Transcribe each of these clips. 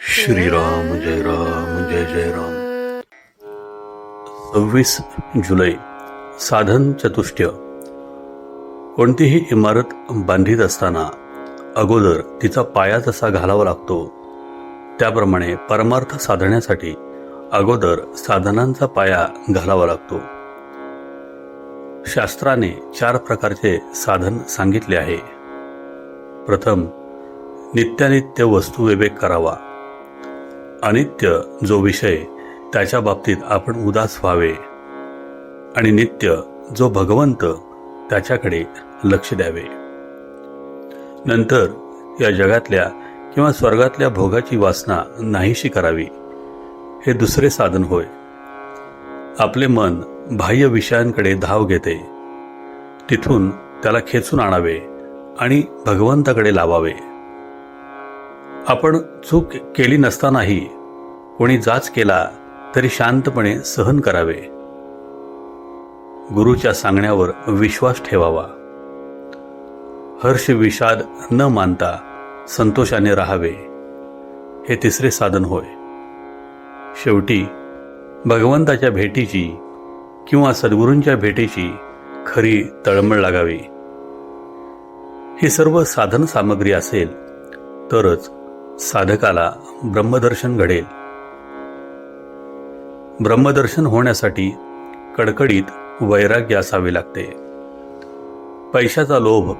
श्रीराम जय राम जय जय राम। सव्वीस जुलै साधन चतुष्टय। कोणतीही इमारत बांधित असताना अगोदर तिचा पाया जसा घालावा लागतो. त्याप्रमाणे परमार्थ साधण्यासाठी अगोदर साधनांचा पाया घालावा लागतो. शास्त्राने चार प्रकारचे साधन सांगितले आहे. प्रथम नित्यानित्य वस्तू विवेक करावा. अनित्य जो विषय त्याच्या बाबतीत आपण उदास व्हावे आणि नित्य जो भगवंत त्याच्याकडे लक्ष द्यावे. नंतर या जगातल्या किंवा स्वर्गातल्या भोगाची वासना नाहीशी करावी. हे दुसरे साधन होय. आपले मन बाह्य विषयांकडे धाव घेते. तिथून त्याला खेचून आणावे आणि भगवंताकडे लावावे. आपण चूक केली नसतानाही कोणी जाच केला तरी शांतपणे सहन करावे. गुरुच्या सांगण्यावर विश्वास ठेवावा. हर्ष विषाद न मानता संतोषाने राहावे. हे तिसरे साधन होय. शेवटी भगवंताच्या भेटीची किंवा सद्गुरूंच्या भेटीची खरी तळमळ लागावी. ही सर्व साधन सामग्री असेल तरच साधकाला ब्रह्मदर्शन घडेल. ब्रह्मदर्शन होण्यासाठी कडकडीत वैराग्य असावे लागते. पैशाचा लोभ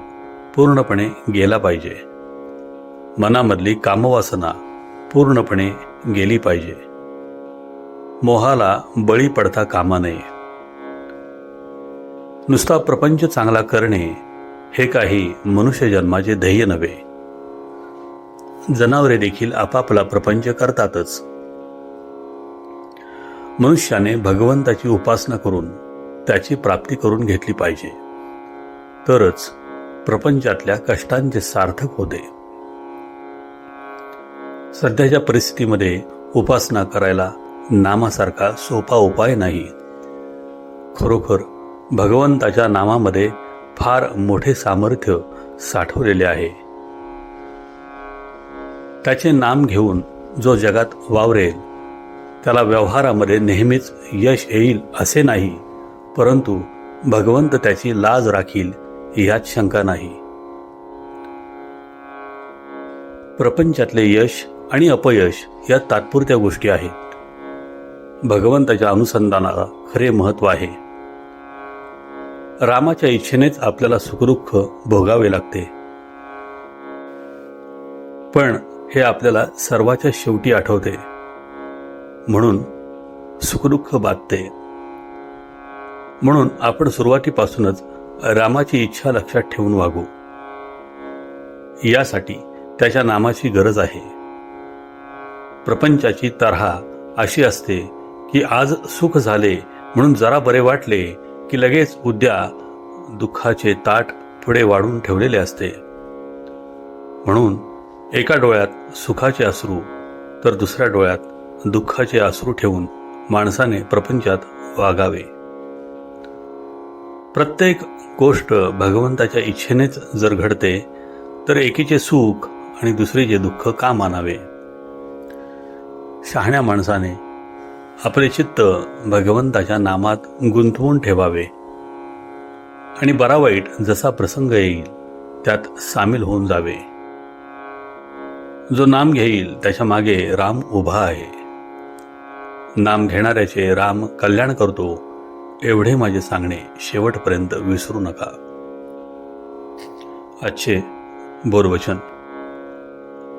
पूर्णपणे गेला पाहिजे. मनामधली कामवासना पूर्णपणे गेली पाहिजे. मोहाला बळी पडता कामा नये. नुसता प्रपंच चांगला करणे हे काही मनुष्य जन्माचे ध्येय नव्हे. जनावरे देखील आपापला प्रपंच करतातच. मनुष्याने भगवंताची उपासना करून त्याची प्राप्ती करून घेतली पाहिजे. तरच प्रपंचातल्या कष्टांचे सार्थक होते. सध्याच्या परिस्थितीमध्ये उपासना करायला नामासारखा सोपा उपाय नाही. खरोखर भगवंताच्या नामामध्ये फार मोठे सामर्थ्य साठवलेले आहे. त्याचे नाम घेऊन जो जगात वावरेल त्याला व्यवहारामध्ये नेहमीच यश येईल असे नाही परंतु भगवंत त्याची लाज राखील यात शंका नाही. प्रपंचातले यश आणि अपयश या तात्पुरत्या गोष्टी आहेत. भगवंताच्या अनुसंधानाला खरे महत्त्व आहे. रामाच्या इच्छेनेच आपल्याला सुखदुःख भोगावे लागते. पण हे आपल्याला सर्वाच्या शेवटी आठवते. म्हणून सुखदुःख बाधते. म्हणून आपण सुरुवातीपासूनच रामाची इच्छा लक्षात ठेवून वागू. यासाठी त्याच्या नामाची गरज आहे. प्रपंचाची तऱ्हा अशी असते की आज सुख झाले म्हणून जरा बरे वाटले की लगेच उद्या दुःखाचे ताट पुढे वाढून ठेवलेले असते. म्हणून एका डोळ्यात सुखाचे अश्रू तर दुसऱ्या डोळ्यात दुःखाचे अश्रू ठेवून माणसाने प्रपंचात वागावे. प्रत्येक गोष्ट भगवंताच्या इच्छेनेच जर घडते तर एकीचे सुख आणि दुसरीचे दुःख का मानावे? शहाण्या माणसाने आपले चित्त भगवंताच्या नामात गुंतवून ठेवावे. आणि बरा वाईट जसा प्रसंग येईल त्यात सामील होऊन जावे. जो नाम घेईल त्याच्यामागे राम उभा आहे. नाम घेणाऱ्याचे राम कल्याण करतो एवढे माझे सांगणे शेवटपर्यंत विसरू नका. आजचे बोरवचन.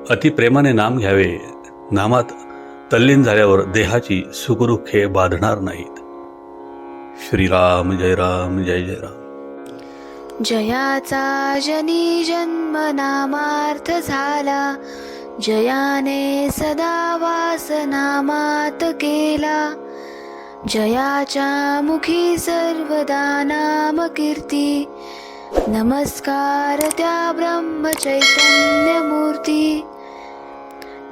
अति प्रेमाने नाम घ्यावे नामात तल्लीन झाल्यावर देहाची सुखरुखे बाधणार नाहीत. श्रीराम जय राम जय जय राम. जयाचा जनी जन्म नामार्थ झाला. जयाने सदा वास नामात केला. जयाच्या मुखी सर्वदा नाम कीर्ती. नमस्कार त्या ब्रह्म चैतन्य मूर्ती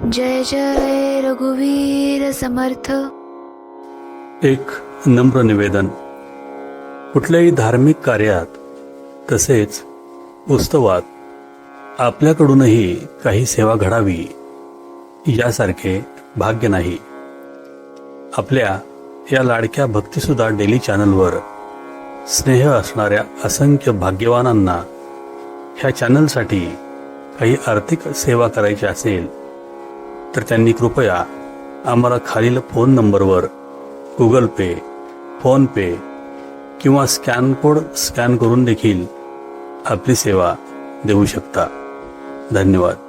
जय जय रघुवीर समर्थ. एक नम्र निवेदन. कुठल्याही धार्मिक कार्यात तसेच उत्सवात आपल्याकडूनही काही सेवा घडावी यासारखे भाग्य नाही. आपल्या या लाडक्या भक्तीसुद्धा डेली चॅनलवर स्नेह असणाऱ्या असंख्य भाग्यवानांना ह्या चॅनलसाठी काही आर्थिक सेवा करायची असेल तर त्यांनी कृपया आम्हाला खालील फोन नंबरवर गुगल पे फोनपे किंवा स्कॅन कोड स्कॅन करून देखील आपली सेवा देऊ शकता. धन्यवाद.